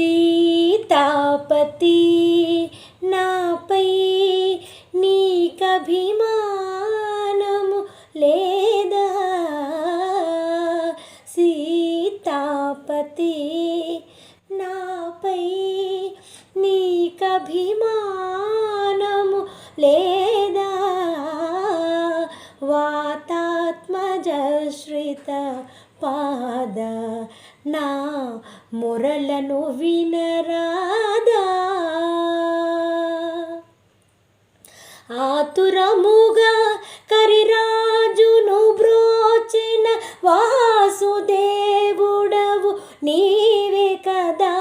సీతాపతి నాపై నీకభిమానము లేదా? సీతాపతి నాపై నీకభిమానము లేదా? వాతాత్మజశ్రిత పాద నా మొరలను వినరాదా? ఆతురముగా కరిరాజును బ్రోచిన వాసుదేవుడవు నీవే కదా.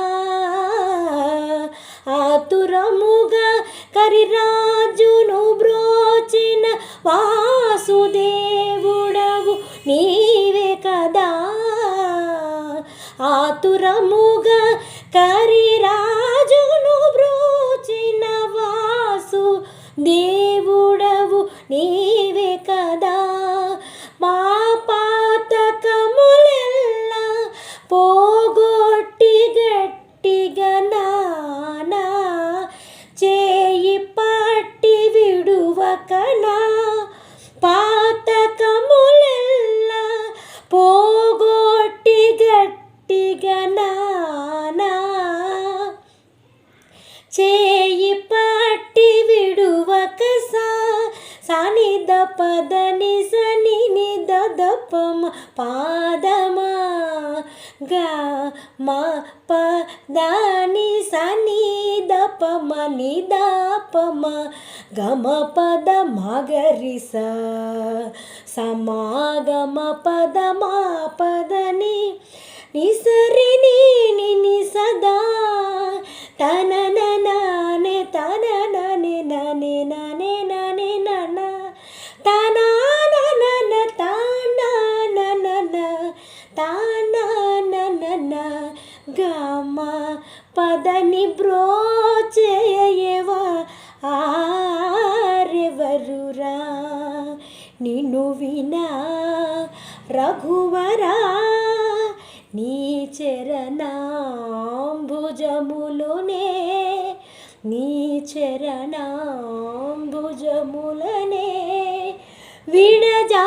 ఆతురముగా కరిరాజును బ్రోచిన వాసుదేవుడవు నీ ఆతురముగా కరిరాజును బ్రోచిన వాసు దేవుడవు నీ గట్టిగా నానా. చేయి పట్టి విడువక సాని ద పద సని ని ద పాదమా గా మా ప ద సని దపమ ప మ ని ద ప పద మ సమాగమ పద మా పదని నిసరి ని సరి సదా తన ననే తన ననే ననే ననే ననే నన తన నన. తాన నన తాన నన గమ పదని బ్రోచేయవా? ఆరెవరురా? నిన్ను వినా రఘువరా. నీ చరణాంబుజములునే నీ చరణాంబుజములనే. విడజా